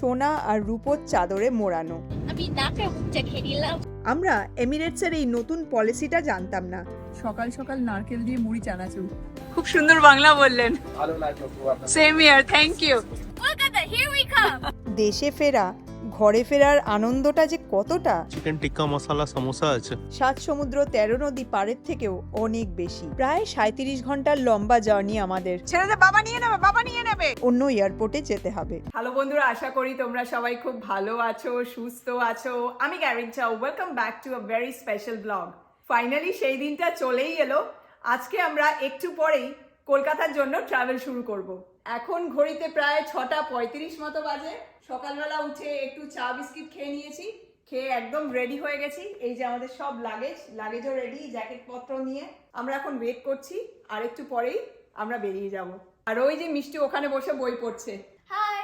সোনা আর রূপোর চাদরে মোড়ানো। আমরা এমিরেটসের এই নতুন পলিসিটা জানতাম না। সকাল সকাল নারকেল দিয়ে মুড়ি চানাচুর। খুব সুন্দর বাংলা বললেন। Same year thank you Kolkata here we দেশে ফেরা ঘরে ফেরার আনন্দটা যে কতটা। চিকেন টিক্কা মশলা সমোসা আছে। সাত সমুদ্র তেরো নদী পাড়ের থেকেও অনেক বেশি। প্রায় সাঁত্রিশ ঘণ্টার লম্বা জার্নি আমাদের। ছেলেদের বাবা নিয়ে নেবে বাবা নিয়ে নেবে। অন্য এয়ারপোর্টে যেতে হবে। হ্যালো বন্ধুরা আশা করি তোমরা সবাই খুব ভালো আছো সুস্থ আছো। আমি গ্যারিন চাও welcome back to a very special blog finally সেই দিনটা চলেই এলো। আজকে আমরা একটু পরেই কলকাতার জন্য ট্রাভেল শুরু করব। এখন ঘড়িতে প্রায় ছটা পঁয়ত্রিশ মতো বাজে। সকালবেলা উঠে একটু চা বিস্কিট খেয়ে নিয়েছি। খেয়ে একদম রেডি হয়ে গেছি। এই যে আমাদের সব লাগেজ লাগেজও রেডি জ্যাকেট পত্র নিয়ে। আমরা এখন ওয়েট করছি আর একটু পরেই আমরা বেরিয়ে যাব। আর ওই যে মিষ্টি ওখানে বসে বই পড়ছে। হাই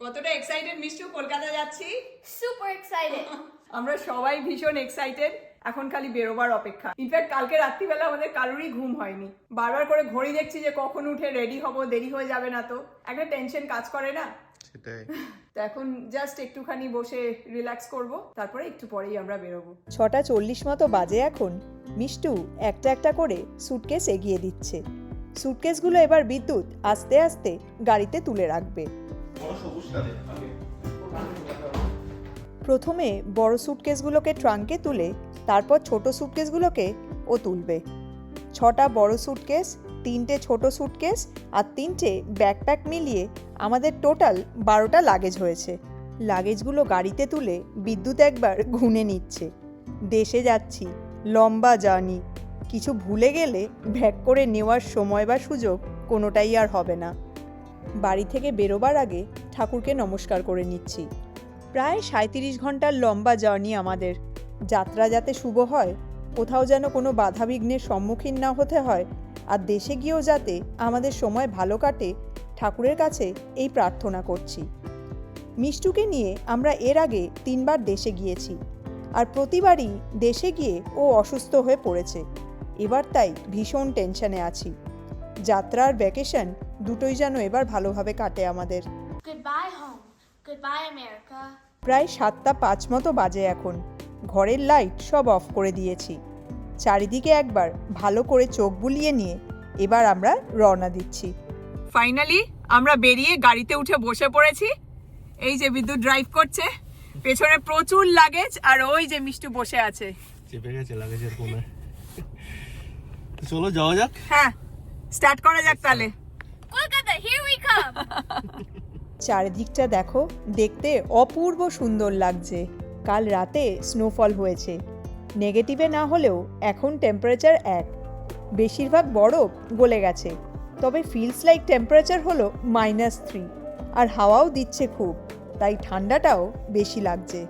কতটা এক্সাইটেড মিষ্টি কলকাতা যাচ্ছি? সুপার এক্সাইটেড আমরা সবাই ভীষণ এক্সাইটেড এখন খালি বেরোবার অপেক্ষা। ইনফ্যাক্ট কালকে রাত্রিবেলা আমাদের কারোরই ঘুম হয়নি। বারবার করে ঘড়ি দেখছি যে কখন উঠে রেডি হব দেরি হয়ে যাবে না তো। একটা টেনশন কাজ করে না? সেটাই। তো এখন জাস্ট একটুখানি বসে রিল্যাক্স করব তারপরে একটু পরেই আমরা বেরোবো। ছটা চল্লিশ মতো বাজে এখন। মিষ্টু একটা একটা করে সুটকেস এগিয়ে দিচ্ছে। সুটকেসগুলো এবার বিদ্যুৎ আস্তে আস্তে গাড়িতে তুলে রাখবে। প্রথমে বড় সুটকেসগুলোকে ট্রাঙ্কে তুলে তারপর ছোট সুটকেসগুলোকে ও তুলবে। ছটা বড় সুটকেস তিনটে ছোট সুটকেস আর তিনটে ব্যাকপ্যাক মিলিয়ে আমাদের টোটাল বারোটা লাগেজ হয়েছে। লাগেজগুলো গাড়িতে তুলে বিদ্যুৎ একবার ঘুনে নিচ্ছে। দেশে যাচ্ছি, লম্বা জার্নি। কিছু ভুলে গেলে ভ্যাক করে নেওয়ার সময় বা সুযোগ কোনোটাই আর হবে না। বাড়ি থেকে বেরোবার আগে ঠাকুরকে নমস্কার করে নিচ্ছি। প্রায় সাঁত্রিশ ঘণ্টার লম্বা জার্নি আমাদের। যাত্রা যাতে শুভ হয় কোথাও যেন কোনো বাধাবিঘ্নের সম্মুখীন না হতে হয় আর দেশে গিয়েও যাতে আমাদের সময় ভালো কাটে ঠাকুরের কাছে এই প্রার্থনা করছি। মিষ্টুকে নিয়ে আমরা এর আগে তিনবার দেশে গিয়েছি আর প্রতিবারই দেশে গিয়ে ও অসুস্থ হয়ে পড়েছে। এবার তাই ভীষণ টেনশনে আছি। যাত্রা আর ভ্যাকেশন দুটোই যেন এবার ভালোভাবে কাটে আমাদের। প্রায় সাতটা পাঁচ মতো বাজে এখন। ঘরের লাইট সব অফ করে দিয়েছি। চারিদিকে একবার ভালো করে চোখ বুলিয়ে নিয়ে এবার আমরা রওনা দিচ্ছি। ফাইনালি আমরা বেরিয়ে গাড়িতে উঠে বসে পড়েছি। এই যে বিদ্যুৎ ড্রাইভ করছে পেছনে প্রচুর লাগেজ আর ওই যে মিষ্টু বসে আছে। চেপে গেছে লাগেজের তো চলো যাওয়া যাক। হ্যাঁ স্টার্ট করা যাক তাহলে। কলকাতা হিয়ার উই কাম চারিদিকটা দেখো দেখতে অপূর্ব সুন্দর লাগছে। কাল রাতে স্নোফল হয়েছে। নেগেটিভে না হলেও এখন টেম্পারেচার এক। বেশিরভাগ বরফ গলে গেছে। তবে ফিলস লাইক টেম্পারেচার হলো মাইনাস থ্রি আর হাওয়াও দিচ্ছে খুব, তাই ঠান্ডাটাও বেশি লাগছে।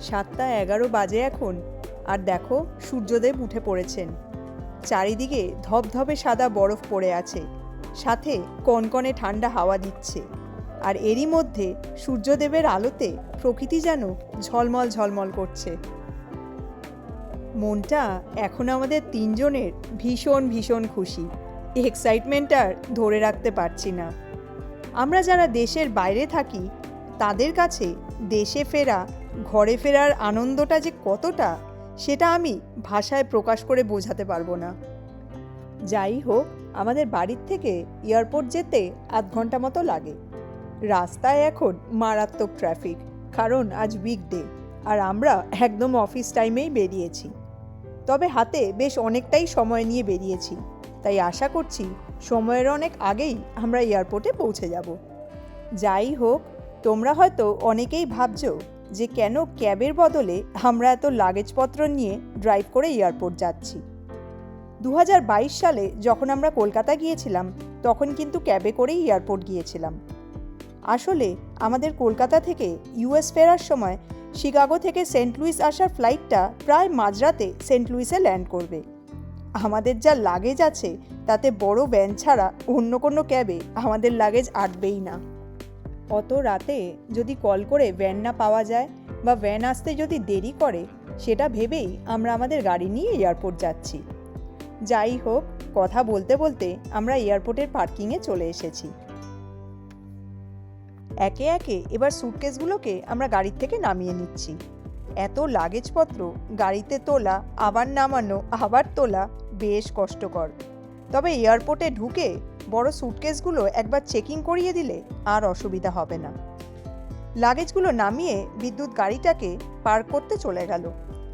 সাতটা এগারো বাজে এখন, আর দেখো সূর্যদেব উঠে পড়েছেন। চারিদিকে ধবধবে সাদা বরফ পড়ে আছে। সাথে কনকনে ঠান্ডা হাওয়া দিচ্ছে। আর এরই মধ্যে সূর্যদেবের আলোতে প্রকৃতি যেন ঝলমল ঝলমল করছে। মনটা এখন আমাদের তিনজনের ভীষণ ভীষণ খুশি। এক্সাইটমেন্ট আর ধরে রাখতে পারছি না। আমরা যারা দেশের বাইরে থাকি, তাদের কাছে দেশে ফেরা, ঘরে ফেরার আনন্দটা যে কতটা, সেটা আমি ভাষায় প্রকাশ করে বোঝাতে পারব না। যাই হোক, আমাদের বাড়ির থেকে এয়ারপোর্ট যেতে আধ ঘণ্টা মতো লাগে। রাস্তায় এখন মারাত্মক ট্রাফিক, কারণ আজ উইকডে আর আমরা একদম অফিস টাইমেই বেরিয়েছি। তবে হাতে বেশ অনেকটাই সময় নিয়ে বেরিয়েছি, তাই আশা করছি সময়ের অনেক আগেই আমরা এয়ারপোর্টে পৌঁছে যাব। যাই হোক, তোমরা হয়তো অনেকেই ভাবছ যে কেন ক্যাবের বদলে আমরা এত লাগেজপত্র নিয়ে ড্রাইভ করে এয়ারপোর্ট যাচ্ছি। দু হাজার বাইশ সালে যখন আমরা কলকাতা গিয়েছিলাম, তখন কিন্তু ক্যাবে করেই এয়ারপোর্ট গিয়েছিলাম। আসলে আমাদের কলকাতা থেকে ইউএস ফেরার সময় শিকাগো থেকে সেন্ট লুইস আসার ফ্লাইটটা প্রায় মাঝরাতে সেন্ট লুইসে ল্যান্ড করবে। আমাদের যা লাগেজ আছে, তাতে বড় ভ্যান ছাড়া অন্য কোনো ক্যাবে আমাদের লাগেজ আটবেই না। অত রাতে যদি কল করে ভ্যান না পাওয়া যায় বা ভ্যান আসতে যদি দেরি করে, সেটা ভেবেই আমরা আমাদের গাড়ি নিয়ে এয়ারপোর্ট যাচ্ছি। যাই হোক, কথা বলতে বলতে আমরা এয়ারপোর্টের পার্কিংয়ে চলে এসেছি। একে একে এবার স্যুটকেসগুলোকে আমরা গাড়ির থেকে নামিয়ে নিচ্ছি। এত লাগেজপত্র গাড়িতে তোলা, আবার নামানো, আবার তোলা বেশ কষ্টকর। তবে এয়ারপোর্টে ঢুকে বড় স্যুটকেসগুলো একবার চেকিং করিয়ে দিলে আর অসুবিধা হবে না। লাগেজগুলো নামিয়ে বিদ্যুৎ গাড়িটাকে পার্ক করতে চলে গেল।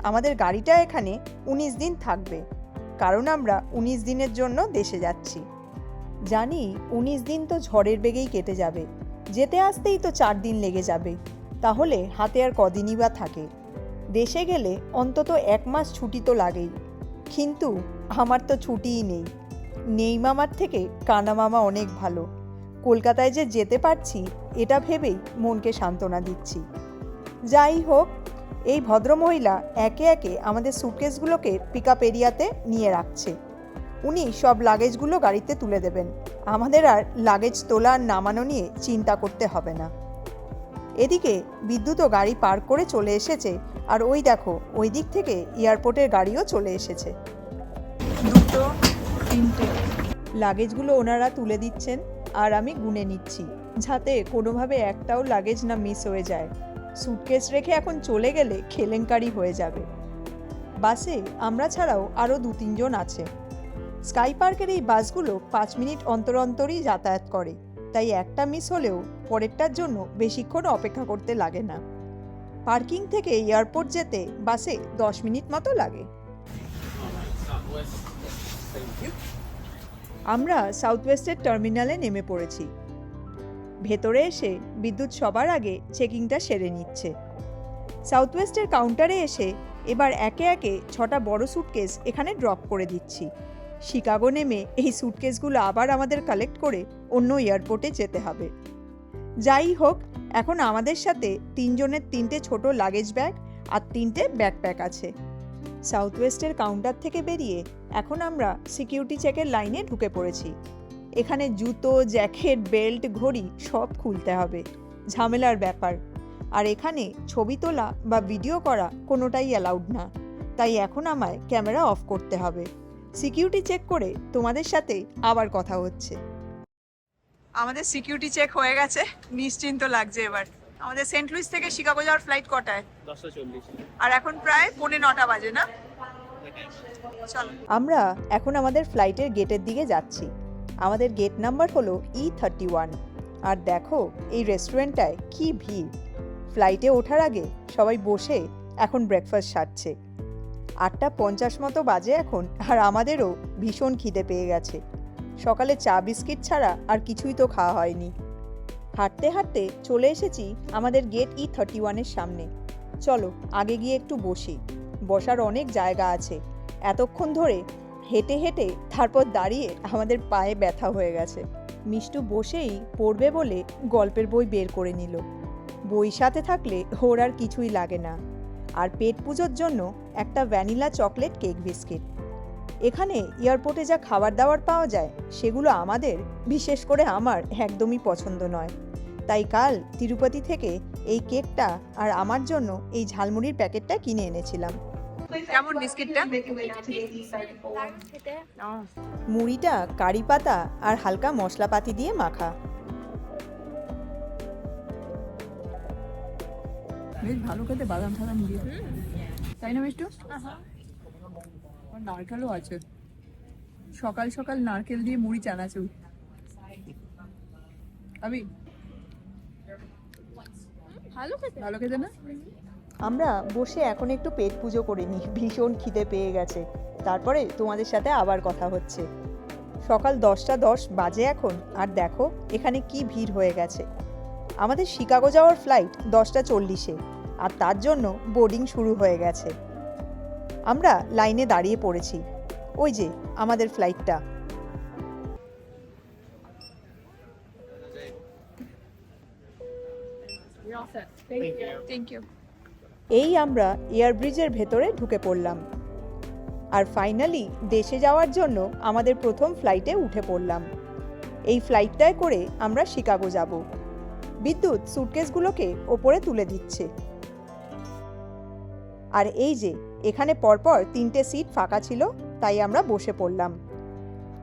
আমাদের গাড়িটা এখানে উনিশ দিন থাকবে, কারণ আমরা উনিশ দিনের জন্য দেশে যাচ্ছি। জানি উনিশ দিন তো ঝড়ের বেগেই কেটে যাবে। যেতে আসতেই তো চার দিন লেগে যাবে। তাহলে হাতে আর কদিনই বা থাকে। দেশে গেলে অন্তত এক মাস ছুটি তো লাগেই। কিন্তু আমার তো ছুটিই নেই। নেই মামার থেকে কানা মামা অনেক ভালো। কলকাতায় যে যেতে পারছি, এটা ভেবেই মনকে সান্ত্বনা দিচ্ছি। যাই হোক, এই ভদ্রমহিলা একে একে আমাদের সুটকেসগুলোকে পিক আপ এরিয়াতে নিয়ে রাখছে। উনি সব লাগেজগুলো গাড়িতে তুলে দেবেন। আমাদের আর লাগেজ তোলা নামানো নিয়ে চিন্তা করতে হবে না। এদিকে বিদ্যুৎও গাড়ি পার্ক করে চলে এসেছে আর ওই দেখো, ওই দিক থেকে এয়ারপোর্টের গাড়িও চলে এসেছে। দুটো, তিনটে। লাগেজগুলো ওনারা তুলে দিচ্ছেন আর আমি গুনে নিচ্ছি, যাতে কোনোভাবে একটাও লাগেজ না মিস হয়ে যায়। সুটকেস রেখে এখন চলে গেলে খেলেঙ্কারি হয়ে যাবে। বাসে আমরা ছাড়াও আরও দু তিনজন আছে। স্কাই পার্কের এই বাসগুলো পাঁচ মিনিট অন্তর অন্তরই যাতায়াত করে, তাই একটা মিস হলেও পরেরটার জন্য বেশিক্ষণ অপেক্ষা করতে লাগে না। পার্কিং থেকে এয়ারপোর্ট যেতে বাসে দশ মিনিট মতো লাগে। আমরা সাউথ ওয়েস্টের টার্মিনালে নেমে পড়েছি। ভেতরে এসে বিদ্যুৎ সবার আগে চেকিংটা সেরে নিচ্ছে। সাউথ ওয়েস্টের কাউন্টারে এসে এবার একে একে ছটা বড় সুটকেস এখানে ড্রপ করে দিচ্ছি। শিকাগো নেমে এই সুটকেসগুলো আবার আমাদের কালেক্ট করে অন্য এয়ারপোর্টে যেতে হবে। যাই হোক, এখন আমাদের সাথে তিনজনের তিনটে ছোট লাগেজ ব্যাগ আর তিনটে ব্যাকপ্যাক আছে। সাউথ ওয়েস্টের কাউন্টার থেকে বেরিয়ে এখন আমরা সিকিউরিটি চেকের লাইনে ঢুকে পড়েছি। এখানে জুতো জ্যাকেট বেল্ট ঘড়ি সব খুলতে হবে। ঝামেলার ব্যাপার। আর এখানে ছবি তোলা বা ভিডিও করা কোনোটাই অ্যালাউড না। তাই এখন আমায় ক্যামেরা অফ করতে হবে। সিকিউরিটি চেক করে তোমাদের সাথে আবার কথা হচ্ছে। আমাদের সিকিউরিটি চেক হয়ে গেছে নিশ্চিন্ত লাগছে এবার। আমাদের সেন্ট লুইস থেকে শিকাগো যাওয়ার ফ্লাইট কটায়? আর এখন প্রায় পৌনে নটা বাজে না? চলো। আমরা এখন আমাদের ফ্লাইটের গেটের দিকে যাচ্ছি। আমাদের গেট নাম্বার হলো ই থার্টি ওয়ান আর দেখো এই রেস্টুরেন্টটায় কি ভিড়। ফ্লাইটে ওঠার আগে সবাই বসে এখন ব্রেকফাস্ট সারছে। আটটা পঞ্চাশ মতো বাজে এখন, আর আমাদেরও ভীষণ খিদে পেয়ে গেছে। সকালে চা বিস্কিট ছাড়া আর কিছুই তো খাওয়া হয়নি। হাঁটতে হাঁটতে চলে এসেছি আমাদের গেট ই থার্টি ওয়ানের সামনে। চলো, আগে গিয়ে একটু বসি। বসার অনেক জায়গা আছে। এতক্ষণ ধরে হেঁটে হেঁটে তারপর দাঁড়িয়ে আমাদের পায়ে ব্যথা হয়ে গেছে। মিষ্টু বসেই পড়বে বলে গল্পের বই বের করে নিল। বই সাথে থাকলে ওর আর কিছুই লাগে না। আর পেট পুজোর জন্য একটা ভ্যানিলা চকলেট কেক বিস্কিট। এখানে এয়ারপোর্টে যা খাবার দাবার পাওয়া যায় সেগুলো আমাদের বিশেষ করে আমার একদমই পছন্দ নয়। তাই কাল তিরুপতি থেকে এই কেকটা আর আমার জন্য এই ঝালমুড়ির প্যাকেটটা কিনে এনেছিলাম। কেমন বিস্কিটটা? মুড়িটা কারি পাতা আর হালকা মশলাপাতি দিয়ে মাখা। বেশ ভালো খেতে বাদাম দিয়ে তাই না মিষ্টু? নারকেলও আছে। সকাল সকাল নারকেল দিয়ে মুড়ি চানাচুর। আবি ভালো খেতে। ভালো খেতে না? আমরা বসে এখন একটু পেট পুজো করে নিই ভীষণ খিদে পেয়ে গেছে। তারপরে তোমাদের সাথে আবার কথা হচ্ছে। সকাল দশটা দশ বাজে এখন আর দেখো এখানে কি ভিড় হয়ে গেছে। আমাদের শিকাগো যাওয়ার ফ্লাইট দশটা চল্লিশে। আর তার জন্য বোর্ডিং শুরু হয়ে গেছে। আমরা লাইনে দাঁড়িয়ে পড়েছি। ওই যে আমাদের ফ্লাইটটা এই আমরা এয়ার ব্রিজের ভেতরে ঢুকে পড়লাম। আর ফাইনালি দেশে যাওয়ার জন্য আমাদের প্রথম ফ্লাইটে উঠে পড়লাম। এই ফ্লাইটটায় করে আমরা শিকাগো যাব। বিদ্যুৎ সুটকেসগুলোকে ওপরে তুলে দিচ্ছে। আর এই যে, এখানে পরপর তিনটে সিট ফাঁকা ছিল, তাই আমরা বসে পড়লাম।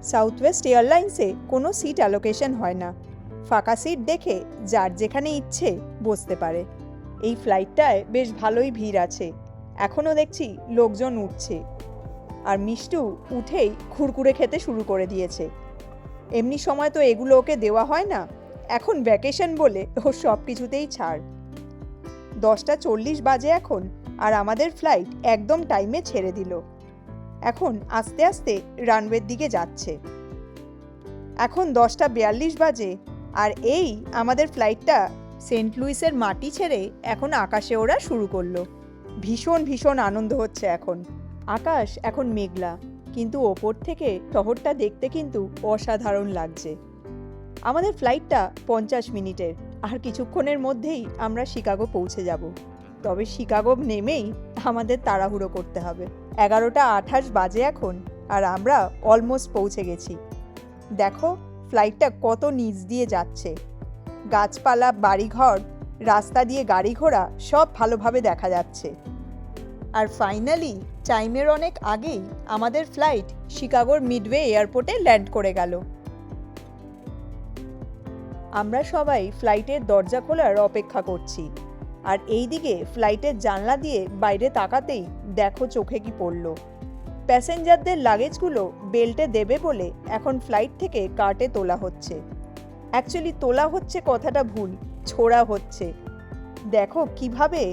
সাউথ ওয়েস্ট এয়ারলাইন্সে কোনো সিট অ্যালোকেশন হয় না। ফাঁকা সিট দেখে যার যেখানে ইচ্ছে বসতে পারে। এই ফ্লাইটটায় বেশ ভালোই ভিড় আছে। এখনও দেখছি লোকজন উঠছে। আর মিষ্টু উঠেই খুরকুরে খেতে শুরু করে দিয়েছে। এমনি সময় তো এগুলো ওকে দেওয়া হয় না। এখন ভ্যাকেশন বলে ওর সব কিছুতেই ছাড়। দশটা চল্লিশ বাজে এখন। আর আমাদের ফ্লাইট একদম টাইমে ছেড়ে দিল। এখন আস্তে আস্তে রানওয়ের দিকে যাচ্ছে। এখন দশটা বিয়াল্লিশ বাজে আর এই আমাদের ফ্লাইটটা সেন্ট লুইসের মাটি ছেড়ে এখন আকাশে ওরা শুরু করল। ভীষণ ভীষণ আনন্দ হচ্ছে এখন। আকাশ এখন মেঘলা, কিন্তু ওপর থেকে শহরটা দেখতে কিন্তু অসাধারণ লাগছে। আমাদের ফ্লাইটটা পঞ্চাশ মিনিটের, আর কিছুক্ষণের মধ্যেই আমরা শিকাগো পৌঁছে যাব। তবে শিকাগো নেমেই আমাদের তাড়াহুড়ো করতে হবে। এগারোটা আঠাশ বাজে এখন, আর আমরা অলমোস্ট পৌঁছে গেছি। দেখো ফ্লাইটটা কত নিচ দিয়ে যাচ্ছে। গাছপালা, বাড়িঘর, রাস্তা দিয়ে গাড়ি ঘোড়া সব ভালোভাবে দেখা যাচ্ছে। আর ফাইনালি টাইমের অনেক আগেই আমাদের ফ্লাইট শিকাগোর মিডওয়ে এয়ারপোর্টে ল্যান্ড করে গেল। আমরা সবাই ফ্লাইটের দরজা খোলার অপেক্ষা করছি। আর এইদিকে ফ্লাইটের জানলা দিয়ে বাইরে তাকাতেই দেখো চোখে কি পড়ল। প্যাসেঞ্জারদের লাগেজগুলো বেল্টে দেবে বলে এখন ফ্লাইট থেকে কার্টে তোলা হচ্ছে। অ্যাকচুয়ালি তোলা হচ্ছে কথাটা ভুল, ছোড়া হচ্ছে। দেখো কীভাবে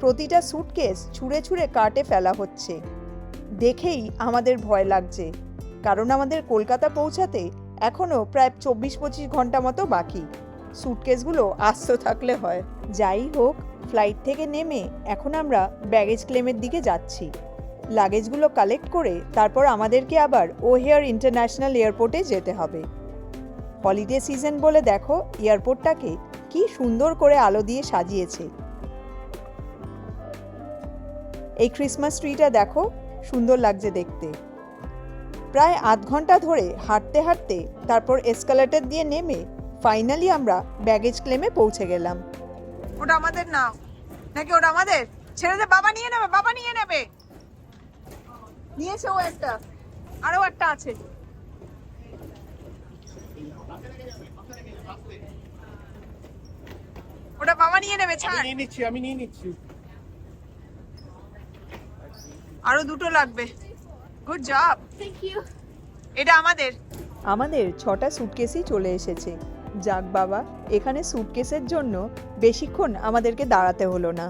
প্রতিটা স্যুটকেস ছুঁড়ে ছুঁড়ে কার্টে ফেলা হচ্ছে। দেখেই আমাদের ভয় লাগছে, কারণ আমাদের কলকাতা পৌঁছাতে এখনও প্রায় চব্বিশ পঁচিশ ঘণ্টা মতো বাকি। সুটকেসগুলো আস্ত থাকলে হয়। যাই হোক ফ্লাইট থেকে নেমে এখন আমরা ব্যাগেজ ক্লেমের দিকে যাচ্ছি। লাগেজগুলো কালেক্ট করে তারপর আমাদেরকে আবার ওহেয়ার ইন্টারন্যাশনাল এয়ারপোর্টে যেতে হবে। হলিডে সিজন বলে দেখো এয়ারপোর্টটাকে কি সুন্দর করে আলো দিয়ে সাজিয়েছে। এই ক্রিসমাস ট্রিটা দেখো, সুন্দর লাগছে দেখতে। প্রায় আধ ঘণ্টা ধরে হাঁটতে হাঁটতে তারপর এসকালেটর দিয়ে নেমে ফাইনালি আমরা ব্যাগেজ ক্লেমে পৌঁছে গেলাম। ওটা আমাদের না। নাকি ওটা আমাদের? ছেড়ে দে বাবা নিয়ে নেবে বাবা নিয়ে নেবে। নিয়েছে ও একটা। আরও একটা আছে। ওটা বাবা নিয়ে নেবে ছাড়। নিয়ে নিচ্ছি আমি নিয়ে নিচ্ছি। আরও দুটো লাগবে। Good job Thank you. এটা আমাদের। আমাদের ছটা সুটকেসই চলে এসেছে। যাক বাবা এখানে সুটকেসের জন্য বেশিক্ষণ আমাদেরকে দাঁড়াতে হলো না।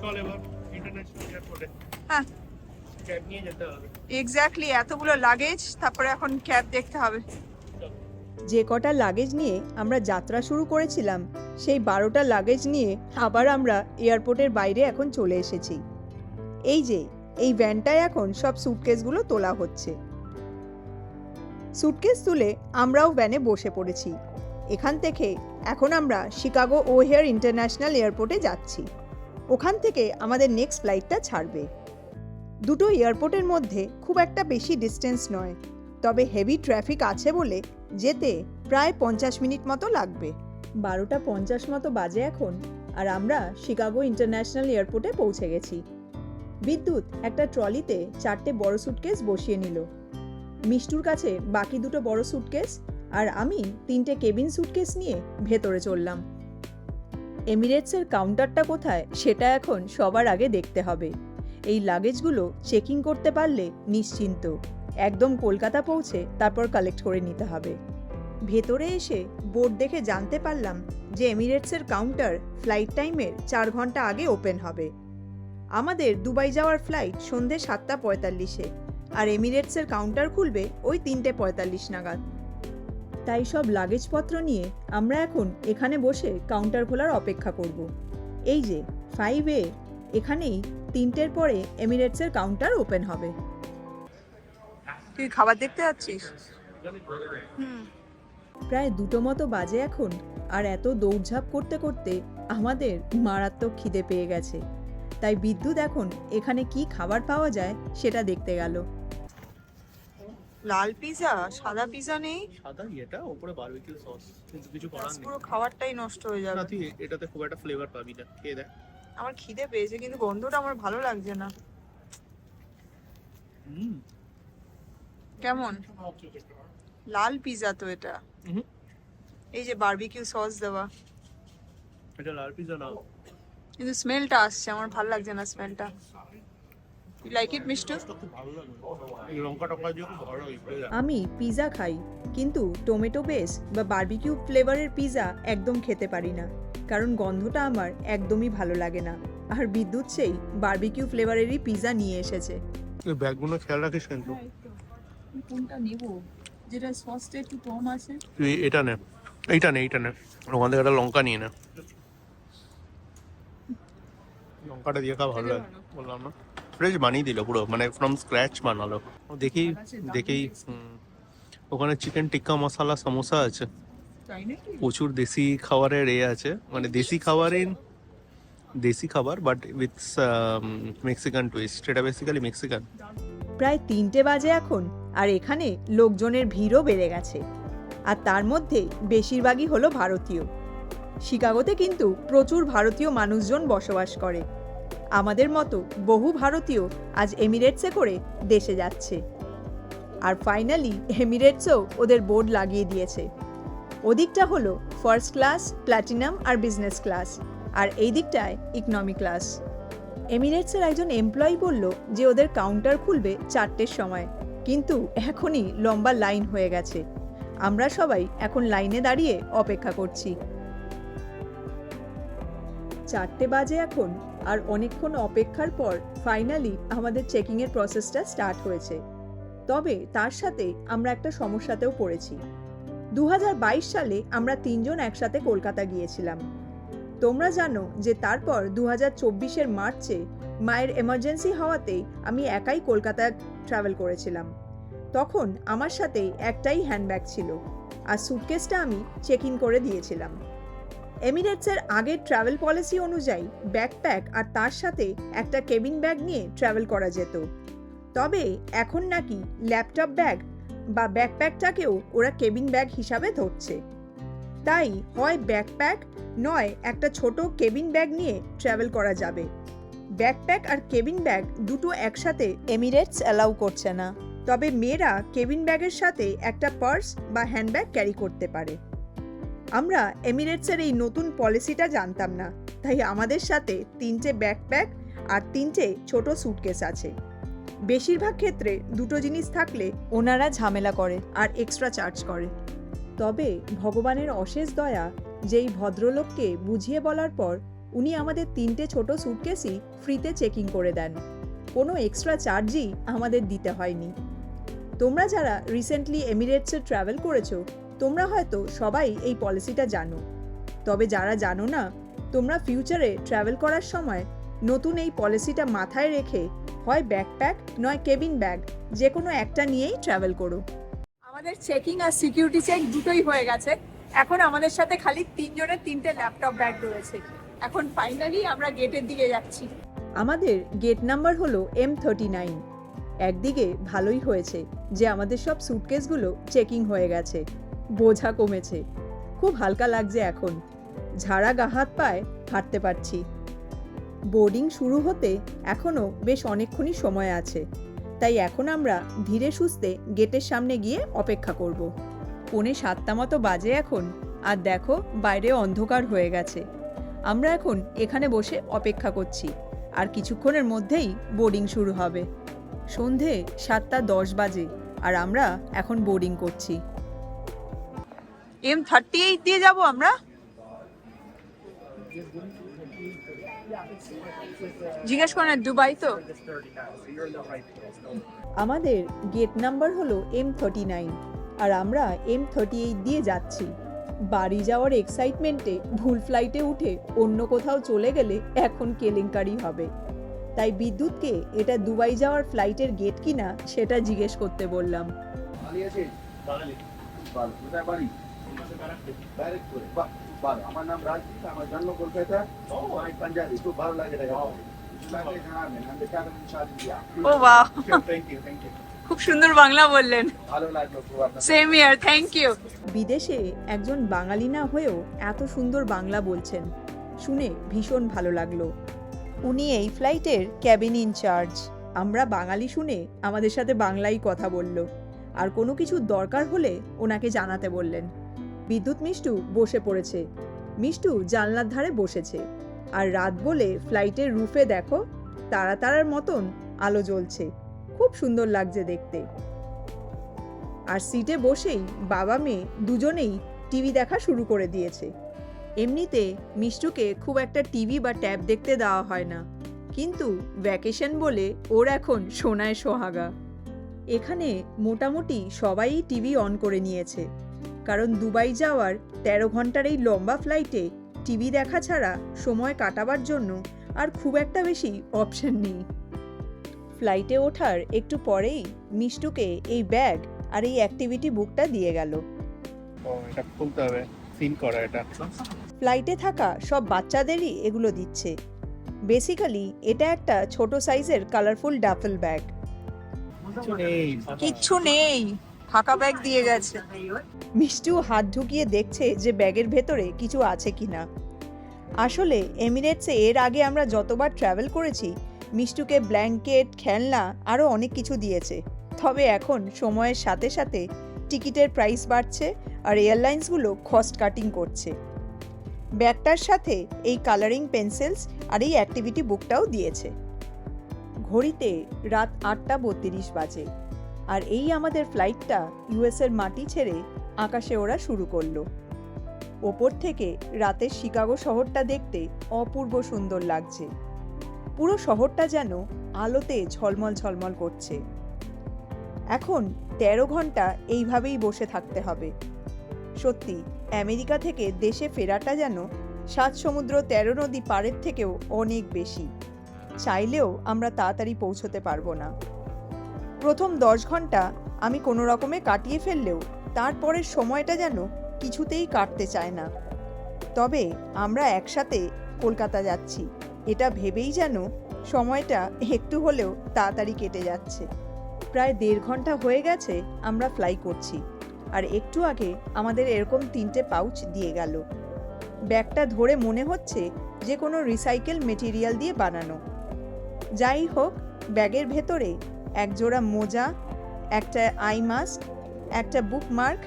চল এবার ইন্টারন্যাশনাল এয়ারপোর্টে হ্যাঁ। এক্স্যাক্টলি এতগুলো লাগেজ তারপরে এখন ক্যাব দেখতে হবে। যে কটা লাগেজ নিয়ে আমরা যাত্রা শুরু করেছিলাম সেই বারোটা লাগেজ নিয়ে আবার আমরা এয়ারপোর্টের বাইরে এখন চলে এসেছি। এই যে এই ভ্যানটায় এখন সব সুটকেসগুলো তোলা হচ্ছে। সুটকেস তুলে আমরাও ভ্যানে বসে পড়েছি। এখান থেকে এখন আমরা শিকাগো ওহেয়ার ইন্টারন্যাশনাল এয়ারপোর্টে যাচ্ছি। ওখান থেকে আমাদের নেক্সট ফ্লাইটটা ছাড়বে। দুটো এয়ারপোর্টের মধ্যে খুব একটা বেশি ডিস্টেন্স নয়, তবে হেভি ট্রাফিক আছে বলে যেতে প্রায় পঞ্চাশ মিনিট মতো লাগবে। বারোটা পঞ্চাশ মতো বাজে এখন, আর আমরা শিকাগো ইন্টারন্যাশনাল এয়ারপোর্টে পৌঁছে গেছি। বিদ্যুৎ একটা ট্রলিতে চারটে বড় সুটকেস বসিয়ে নিল। মিষ্টুর কাছে বাকি দুটো বড় সুটকেস আর আমি তিনটে কেবিন সুটকেস নিয়ে ভেতরে চললাম। এমিরেটসের কাউন্টারটা কোথায় সেটা এখন সবার আগে দেখতে হবে। এই লাগেজগুলো চেকিং করতে পারলে নিশ্চিন্ত। একদম কলকাতা পৌঁছে তারপর কালেক্ট করে নিতে হবে। ভেতরে এসে বোর্ড দেখে জানতে পারলাম যে এমিরেটসের কাউন্টার ফ্লাইট টাইমের চার ঘণ্টা আগে ওপেন হবে। আমাদের দুবাই যাওয়ার ফ্লাইট সন্ধে সাতটা পঁয়তাল্লিশে, আর এমিরেটসের কাউন্টার খুলবে ওই তিনটে পঁয়তাল্লিশ নাগাদ। তাই সব লাগেজপত্র নিয়ে আমরা এখন এখানে বসে কাউন্টার খোলার অপেক্ষা করব। এই যে ফাইভ এ এখানেই তিনটের পরে এমিরেটসের কাউন্টার ওপেন হবে। তুই খাবার দেখতে যাচ্ছিস? প্রায় দুটো মতো বাজে এখন আর এত দৌড়ঝাঁপ করতে করতে আমাদের মারাত্মক খিদে পেয়ে গেছে। তাই বিদ্যুৎ এখন এখানে কি খাবার পাওয়া যায় সেটা দেখতে গেল। লাল পিজা সাদা পিজা নেই। সাদা এটা উপরে বারবিকিউ সস কিন্তু কিছু করার নেই। পুরো খাবারটাই নষ্ট হয়ে যাবে। না তুই এটাতে খুব একটা ফ্লেভার পাবি না। খেয়ে দেখ। আমার খিদে পেয়েছে কিন্তু গন্ধটা আমার ভালো লাগছে না। হুম। কেমন? লাল পিজা তো এটা। হুম। এই যে বারবিকিউ সস দেওয়া। এটা লাল পিজা না। কিন্তু স্মেলটা আসছে আমার ভালো লাগছে না স্মেলটা লাইক ইট মিষ্টু আমি পিৎজা খাই কিন্তু টমেটো বেস বা বার্বিকিউ ফ্লেভারের পিৎজা একদম খেতে পারি না কারণ গন্ধটা আমার একদমই ভালো লাগে না। আর বিদ্যুৎ সেই বার্বিকিউ ফ্লেভারেরই পিৎজা নিয়ে এসেছে। ব্যাগগুলো খেয়াল রাখিস কিন্তু। কোনটা নেব? যেটা সসটা একটু কম আছে। তুই এটা নে। এইটা নে এইটা নে। ওখান থেকে একটা লঙ্কা নিয়ে নে। লঙ্কাটা দিয়ে খাওয়া ভালো লাগে। বললাম না। ফ্রেশ বানিয়ে দিল পুরো মানে ফ্রম স্ক্র্যাচ বানালো। দেখি দেখেই ওখানে চিকেন টিক্কা মশলা, সমোসা আছে। প্রচুর দেশি খাবারের এ আছে মানে দেশি খাবারের, দেশি খাবার বাট উইথ মেক্সিকান টুইস্ট এটা বেসিক্যালি মেক্সিকান প্রায় তিনটে বাজে এখন, আর এখানে লোকজনের ভিড়ও বেড়ে গেছে। আর তার মধ্যে বেশিরভাগই হলো ভারতীয়। শিকাগোতে কিন্তু প্রচুর ভারতীয় মানুষজন বসবাস করে। আমাদের মতো বহু ভারতীয় আজ এমিরেটসে করে দেশে যাচ্ছে। আর ফাইনালি এমিরেটসও ওদের বোর্ড লাগিয়ে দিয়েছে। ওদিকটা হলো ফার্স্ট ক্লাস প্ল্যাটিনাম আর বিজনেস ক্লাস আর এই দিকটায় ইকনমি ক্লাস এমিরেটসের একজন এমপ্লয়ি বলল যে ওদের কাউন্টার খুলবে চারটের সময়, কিন্তু এখনই লম্বা লাইন হয়ে গেছে। আমরা সবাই এখন লাইনে দাঁড়িয়ে অপেক্ষা করছি। চারটে বাজে এখন। আর অনেকক্ষণ অপেক্ষার পর ফাইনালি আমাদের চেকিংয়ের প্রসেসটা স্টার্ট হয়েছে। তবে তার সাথে আমরা একটা সমস্যাতেও পড়েছি। দু হাজার বাইশ সালে আমরা তিনজন একসাথে কলকাতা গিয়েছিলাম। তোমরা জানো যে তারপর দু হাজার চব্বিশের মার্চে মায়ের এমার্জেন্সি হওয়াতে আমি একাই কলকাতায় ট্রাভেল করেছিলাম। তখন আমার সাথে একটাই হ্যান্ডব্যাগ ছিল। আর সুটকেসটা আমি চেক ইন করে দিয়েছিলাম। এমিরেটসের আগের ট্রাভেল পলিসি অনুযায়ী ব্যাকপ্যাক আর তার সাথে একটা কেবিন ব্যাগ নিয়ে ট্রাভেল করা যেত। তবে এখন নাকি ল্যাপটপ ব্যাগ বা ব্যাকপ্যাকটাকেও ওরা কেবিন ব্যাগ হিসাবে ধরছে। তাই হয় ব্যাকপ্যাক নয় একটা ছোট কেবিন ব্যাগ নিয়ে ট্রাভেল করা যাবে। ব্যাকপ্যাক আর কেবিন ব্যাগ দুটো একসাথে এমিরেটস অ্যালাউ করছে না। তবে মেয়েরা কেবিন ব্যাগের সাথে একটা পার্স বা হ্যান্ডব্যাগ ক্যারি করতে পারে। আমরা এমিরেটসের এই নতুন পলিসিটা জানতাম না। তাই আমাদের সাথে তিনটে ব্যাকপ্যাক আর তিনটে ছোট স্যুটকেস আছে। বেশিরভাগ ক্ষেত্রে দুটো জিনিস থাকলে ওনারা ঝামেলা করে আর এক্সট্রা চার্জ করে। তবে ভগবানের অশেষ দয়া, যেই ভদ্রলোককে বুঝিয়ে বলার পর উনি আমাদের তিনটে ছোট স্যুটকেসই ফ্রিতে চেকিং করে দেন। কোনো এক্সট্রা চার্জই আমাদের দিতে হয়নি। তোমরা যারা রিসেন্টলি এমিরেটসে ট্রাভেল করেছ তোমরা হয়তো সবাই এই পলিসিটা জানো। তবে যারা জানো না তোমরা ফিউচারে ট্রাভেল করার সময় নতুন এই পলিসিটা মাথায় রেখে হয় ব্যাকপ্যাক নয় কেবিন ব্যাগ যে কোনো একটা নিয়েই ট্রাভেল করো। আমাদের চেকিং আর সিকিউরিটি চেক দুটোই হয়ে গেছে। এখন আমাদের সাথে খালি তিনজনের তিনটে ল্যাপটপ ব্যাগ রয়েছে। এখন ফাইনালি আমরা গেটের দিকে যাচ্ছি। আমাদের গেট নাম্বার হলো এম থার্টি নাইন। একদিকে ভালোই হয়েছে যে আমাদের সব সুটকেসগুলো চেকিং হয়ে গেছে। বোঝা কমেছে। খুব হালকা লাগছে এখন। ঝাড়া গা হাত পায়ে হাঁটতে পারছি। বোর্ডিং শুরু হতে এখনও বেশ অনেকক্ষণই সময় আছে। তাই এখন আমরা ধীরে সুস্থে গেটের সামনে গিয়ে অপেক্ষা করব। পৌনে সাতটা মতো বাজে এখন, আর দেখো বাইরে অন্ধকার হয়ে গেছে। আমরা এখন এখানে বসে অপেক্ষা করছি, আর কিছুক্ষণের মধ্যেই বোর্ডিং শুরু হবে। সন্ধে সাতটা দশ বাজে, আর আমরা এখন বোর্ডিং করছি। এম থার্টি এইট দিয়ে যাব আমরা। জিজ্ঞেস করেন দুবাই তো? আমাদের গেট নাম্বার হলো এম থার্টি নাইন আর আমরা এম থার্টি এইট দিয়ে যাচ্ছি। বাড়ি যাওয়ার এক্সাইটমেন্টে ভুল ফ্লাইটে উঠে অন্য কোথাও চলে গেলে এখন কেলেঙ্কারি হবে। তাই বিদ্যুৎকে এটা দুবাই যাওয়ার ফ্লাইটের গেট কিনা সেটা জিজ্ঞেস করতে বললাম। বাড়ি? ব্যারেকপুরে বাহ বাহ আমার নাম রাজদীপ আমার জন্ম কলকাতা। আমি পাঞ্জাবি খুব ভালো লাগে ও বাহ সুন্দর বাংলা বললেন। সেম ইয়ার থ্যাংক ইউ বিদেশে একজন বাঙালি না হয়েও এত সুন্দর বাংলা বলছেন। শুনে ভীষণ ভালো লাগল। উনি এই ফ্লাইটের ক্যাবিন ইনচার্জ আমরা বাঙালি শুনে আমাদের সাথে বাংলাই কথা বলল। আর কোনো কিছু দরকার হলে ওনাকে জানাতে বললেন। বিদ্যুৎ মিষ্টু বসে পড়েছে। মিষ্টু জানলার ধারে বসেছে। আর রাত বলে ফ্লাইটের রুফে দেখো তারা তারার মতন আলো জ্বলছে। খুব সুন্দর লাগছে দেখতে। আর সিটে বসেই বাবা মেয়ে দুজনেই টিভি দেখা শুরু করে দিয়েছে। এমনিতে মিষ্টুকে খুব একটা টিভি বা ট্যাব দেখতে দেওয়া হয় না। কিন্তু ভ্যাকেশন বলে ওর এখন সোনায় সোহাগা। এখানে মোটামুটি সবাই টিভি অন করে নিয়েছে। কারণ দুবাই যাওয়ার তেরো ঘণ্টার এই লম্বা ফ্লাইটে টিভি দেখা ছাড়া সময় কাটাবার জন্য আর খুব একটা বেশি অপশন নেই। ফ্লাইটে ওঠার একটু পরেই মিষ্টুকে এই ব্যাগ আর এই অ্যাক্টিভিটি বুকটা দিয়ে গেল। ও এটা খুলতে হবে সিন করা এটা। ফ্লাইটে থাকা সব বাচ্চাদেরই এগুলো দিচ্ছে। বেসিক্যালি এটা একটা ছোট সাইজের কালারফুল ডাফেল ব্যাগ কিচ্ছু নেই। ফাঁকা ব্যাগ দিয়ে গেছে। মিষ্টু হাত ঢুকিয়ে দেখছে যে ব্যাগের ভেতরে কিছু আছে কিনা। আসলে এমিরেটসে এর আগে আমরা যতবার ট্রাভেল করেছি, মিষ্টুকে ব্ল্যাঙ্কেট, খেলনা আরও অনেক কিছু দিয়েছে। তবে এখন সময়ের সাথে সাথে টিকিটের প্রাইস বাড়ছে আর এয়ারলাইন্সগুলো কস্ট কাটিং করছে। ব্যাগটার সাথে এই কালারিং পেন্সিলস আর এই অ্যাক্টিভিটি বুকটাও দিয়েছে। ঘড়িতে রাত আটটা বত্রিশ বাজে। আর এই আমাদের ফ্লাইটটা ইউএসের মাটি ছেড়ে আকাশে ওরা শুরু করল। ওপর থেকে রাতের শিকাগো শহরটা দেখতে অপূর্ব সুন্দর লাগছে। পুরো শহরটা যেন আলোতে ঝলমল ঝলমল করছে। এখন তেরো ঘণ্টা এইভাবেই বসে থাকতে হবে। সত্যি, আমেরিকা থেকে দেশে ফেরাটা যেন সাত সমুদ্র তেরো নদী পাড়ের থেকেও অনেক বেশি। চাইলেও আমরা তাড়াতাড়ি পৌঁছতে পারব না। প্রথম দশ ঘণ্টা আমি কোনো রকমে কাটিয়ে ফেললেও তারপরের সময়টা যেন কিছুতেই কাটতে চায় না। তবে আমরা একসাথে কলকাতা যাচ্ছি। এটা ভেবেই যেন সময়টা একটু হলেও তাড়াতাড়ি কেটে যাচ্ছে। প্রায় দেড় ঘণ্টা হয়ে গেছে আমরা ফ্লাই করছি। আর একটু আগে আমাদের এরকম তিনটে পাউচ দিয়ে গেল। ব্যাগটা ধরে মনে হচ্ছে যে কোনো রিসাইকেল মেটেরিয়াল দিয়ে বানানো। যাই হোক, ব্যাগের ভেতরে একজোড়া মোজা, একটা আই মাস্ক, একটা বুকমার্ক,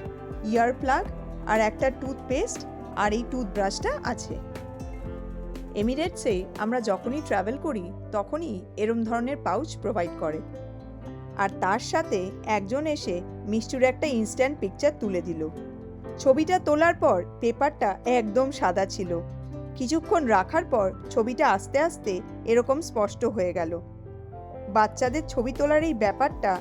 ইয়ার প্লাগ আর একটা টুথপেস্ট আর এই টুথব্রাশটা আছে। এমিরেটসে আমরা যখনই ট্রাভেল করি, তখনই এরম ধরনের পাউচ প্রোভাইড করে। আর তার সাথে একজন এসে মিষ্টুর একটা ইনস্ট্যান্ট পিকচার তুলে দিল। ছবিটা তোলার পর পেপারটা একদম সাদা ছিল। কিছুক্ষণ রাখার পর ছবিটা আস্তে আস্তে এরকম স্পষ্ট হয়ে গেল। বাচ্চাদের ছবি তোলার এই ব্যাপারটা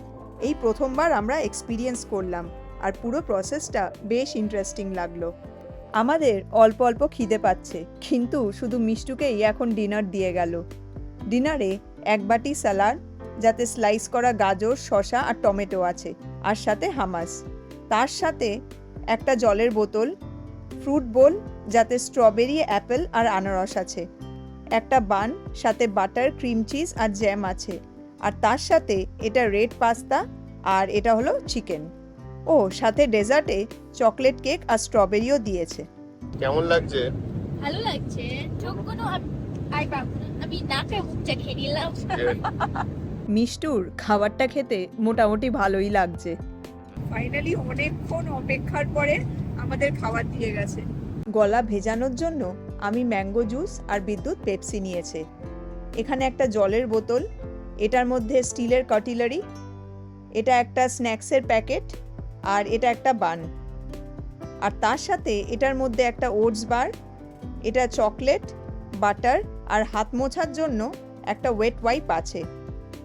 এই প্রথমবার আমরা এক্সপিরিয়েন্স করলাম আর পুরো প্রসেসটা বেশ ইন্টারেস্টিং লাগল। আমাদের অল্প অল্প খিদে পাচ্ছে, কিন্তু শুধু মিষ্টুকেই এখন ডিনার দিয়ে গেল। ডিনারে এক বাটি স্যালাড যাতে স্লাইস করা গাজর, শসা আর টমেটো আছে, আর সাথে হামাস তার সাথে একটা জলের বোতল ফ্রুট বোল যাতে স্ট্রবেরি অ্যাপেল আর আনারস আছে। একটা বান সাথে বাটার ক্রিম চিজ আর জ্যাম আছে। আর তার সাথে এটা রেড পাস্তা আর এটা হলো চিকেন ও সাথে ডেজার্টে চকলেট কেক আর স্ট্রবেরিও দিয়েছে। কেমন লাগছে? ভালো লাগছে। আম- আর পাবো না। আমি নাকে মুখটা খেয়ে নিলাম। মিষ্টুর খাবারটা খেতে মোটামুটি ভালোই লাগছে। ফাইনালি অনেকক্ষণ অপেক্ষার পরে আমাদের খাবার দিয়ে গেছে। গলা ভেজানোর জন্য আমি ম্যাঙ্গো জুস আর বিদ্যুৎ পেপসি নিয়েছে। এখানে একটা জলের বোতল এটার মধ্যে স্টিলের কটিলারি, এটা একটা স্ন্যাক্সের প্যাকেট আর এটা একটা বান। আর তার সাথে এটার মধ্যে একটা ওটস বার, এটা চকলেট, বাটার আর হাত মোছার জন্য একটা ওয়েট ওয়াইপ আছে।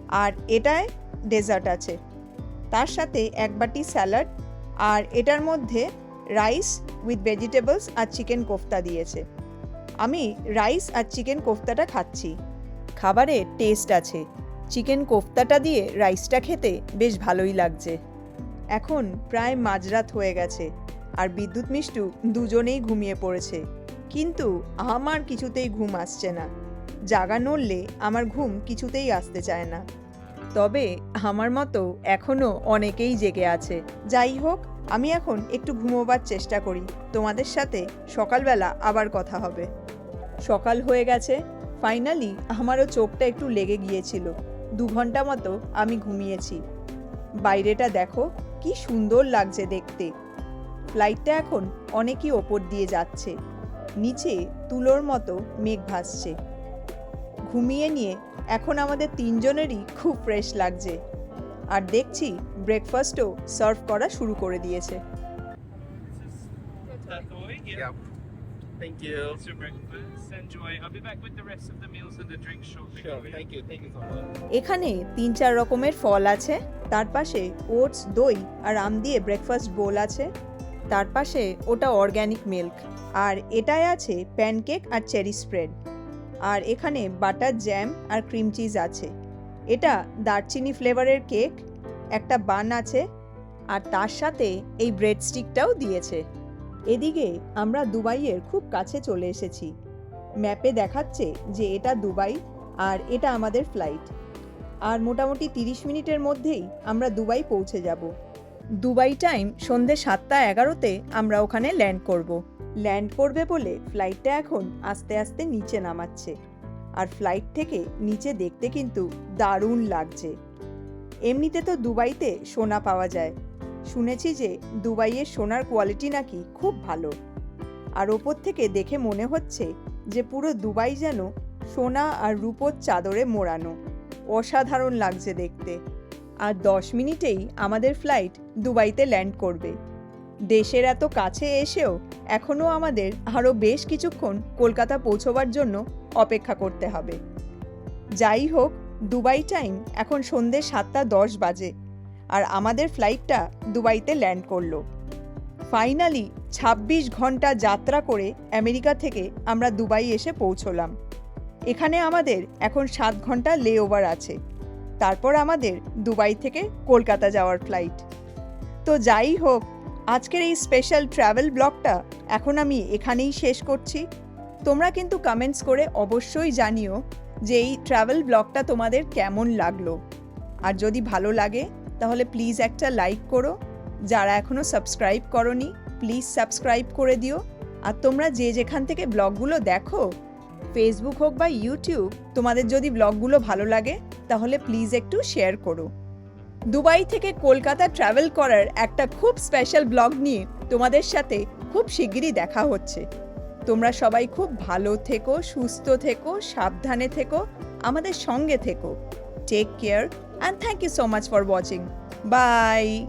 আর এটায় ডেজার্ট আছে। তার সাথে এক বাটি স্যালাড আর এটার মধ্যে রাইস উইথ ভেজিটেবলস আর চিকেন কোফতা দিয়েছে। আমি রাইস আর চিকেন কোফতাটা খাচ্ছি। খাবারে টেস্ট আছে। চিকেন কোফতাটা দিয়ে রাইসটা খেতে বেশ ভালোই লাগছে। এখন প্রায় মাঝরাত হয়ে গেছে আর বিদ্যুৎ মিষ্টু দুজনেই ঘুমিয়ে পড়েছে। কিন্তু আমার কিছুতেই ঘুম আসছে না। জাগা নড়লে আমার ঘুম কিছুতেই আসতে চায় না। তবে আমার মতো এখনও অনেকেই জেগে আছে। যাই হোক, আমি এখন একটু ঘুমোবার চেষ্টা করি। তোমাদের সাথে সকালবেলা আবার কথা হবে। সকাল হয়ে গেছে। ফাইনালি আমারও চোখটা একটু লেগে গিয়েছিল। দু ঘণ্টা মতো আমি ঘুমিয়েছি। বাইরেটা দেখো, কি সুন্দর লাগছে দেখতে। ফ্লাইটটা এখন অনেকই ওপর দিয়ে যাচ্ছে। নিচে তুলোর মতো মেঘ ভাসছে। ঘুমিয়ে নিয়ে এখন আমাদের তিনজনেরই খুব ফ্রেশ লাগছে। আর দেখছি ব্রেকফাস্টও সার্ভ করা শুরু করে দিয়েছে. Thank you. It's your breakfast. Enjoy. I'll be back with the rest of the meals and the drinks shortly. Sure. Thank you. Thank you so much. এখানে তিন চার রকমের ফল আছে তার পাশে ওটস দই আর আম দিয়ে ব্রেকফাস্ট বোল আছে তার পাশে ওটা অর্গ্যানিক মিল্ক আর এটায় আছে প্যানকেক আর চেরি স্প্রেড আর এখানে বাটার জ্যাম আর ক্রিম চিজ আছে এটা দারচিনি ফ্লেভারের কেক একটা বান আছে আর তার সাথে এই ব্রেড স্টিকটাও দিয়েছে এদিকে আমরা দুবাইয়ের খুব কাছে চলে এসেছি। ম্যাপে দেখাচ্ছে যে এটা দুবাই আর এটা আমাদের ফ্লাইট। আর মোটামুটি তিরিশ মিনিটের মধ্যেই আমরা দুবাই পৌঁছে যাব। দুবাই টাইম সন্ধে সাতটা এগারোতে আমরা ওখানে ল্যান্ড করব। ল্যান্ড করবে বলে ফ্লাইটটা এখন আস্তে আস্তে নিচে নামাচ্ছে। আর ফ্লাইট থেকে নিচে দেখতে কিন্তু দারুণ লাগছে। এমনিতে তো দুবাইতে সোনা পাওয়া যায়। শুনেছি যে দুবাইয়ের সোনার কোয়ালিটি নাকি খুব ভালো। আর ওপর থেকে দেখে মনে হচ্ছে যে পুরো দুবাই যেন সোনা আর রূপোর চাদরে মোড়ানো। অসাধারণ লাগছে দেখতে। আর দশ মিনিটেই আমাদের ফ্লাইট দুবাইতে ল্যান্ড করবে। দেশের এত কাছে এসেও এখনও আমাদের আরও বেশ কিছুক্ষণ কলকাতা পৌঁছবার জন্য অপেক্ষা করতে হবে। যাই হোক, দুবাই টাইম এখন সন্ধ্যে সাতটা দশ বাজে। আর আমাদের ফ্লাইটটা দুবাইতে ল্যান্ড করল। ফাইনালি ২৬ ঘণ্টা যাত্রা করে আমেরিকা থেকে আমরা দুবাই এসে পৌঁছলাম। এখানে আমাদের এখন সাত ঘণ্টা লে ওভার আছে। তারপর আমাদের দুবাই থেকে কলকাতা যাওয়ার ফ্লাইট তো যাই হোক, আজকের এই স্পেশাল ট্রাভেল ব্লগটা এখন আমি এখানেই শেষ করছি। তোমরা কিন্তু কমেন্টস করে অবশ্যই জানিও যে এই ট্রাভেল ব্লগটা তোমাদের কেমন লাগল। আর যদি ভালো লাগে তাহলে প্লিজ একটা লাইক করো। যারা এখনও সাবস্ক্রাইব করনি প্লিজ সাবস্ক্রাইব করে দিও। আর তোমরা যে যেখান থেকে ব্লগগুলো দেখো ফেসবুক হোক বা ইউটিউব তোমাদের যদি ব্লগগুলো ভালো লাগে, তাহলে প্লিজ একটু শেয়ার করো। দুবাই থেকে কলকাতা ট্রাভেল করার একটা খুব স্পেশাল ব্লগ নিয়ে তোমাদের সাথে খুব শিগগিরই দেখা হচ্ছে। তোমরা সবাই খুব ভালো থেকো, সুস্থ থেকো, সাবধানে থেকো, আমাদের সঙ্গে থেকো। Take care and thank you so much for watching. Bye.